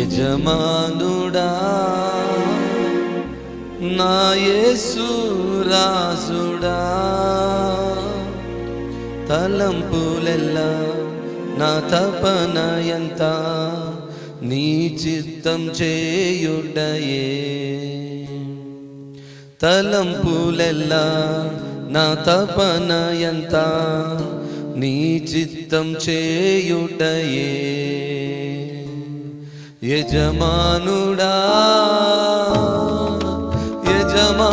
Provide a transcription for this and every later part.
యజమానుడా నా యేసురాజుడా తలంపులెల్లా నా తపన ఎంత నీ చిత్తం చేయుడయే తలంపులెల్లా నా తపన ఎంత నీ చిత్తం చేయుడయే యజమానుడా యజమా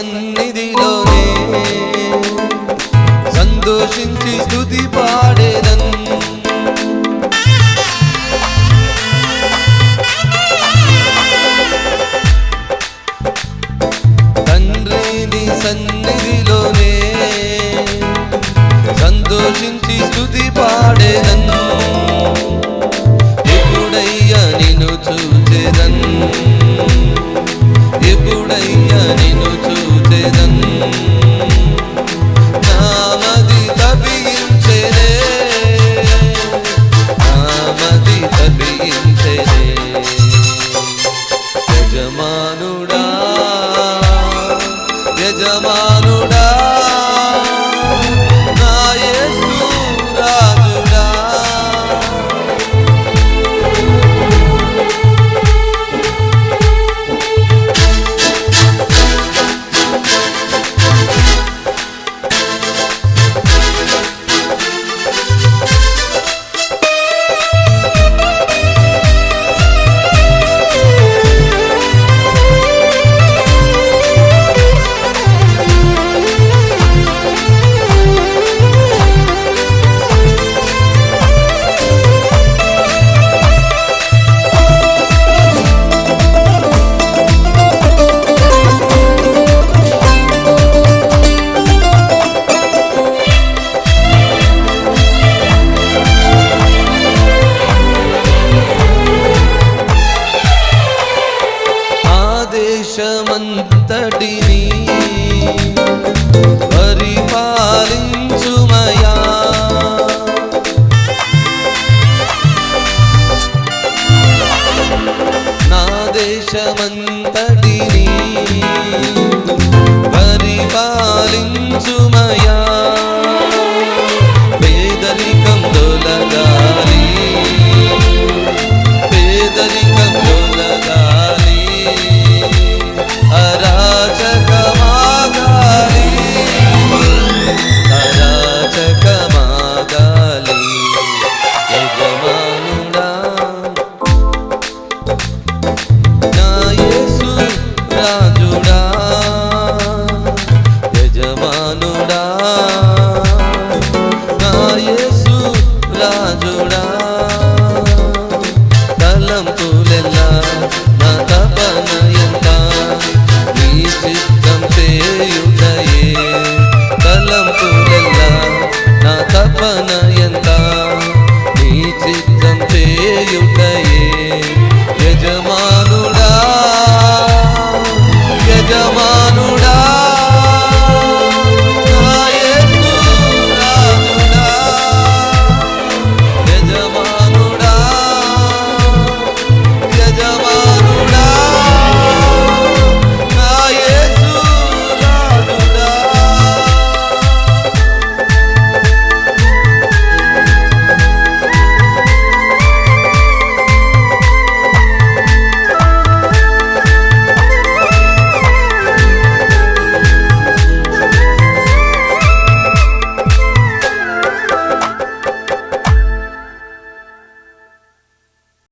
وسلم యజమానుడా రాజుడా.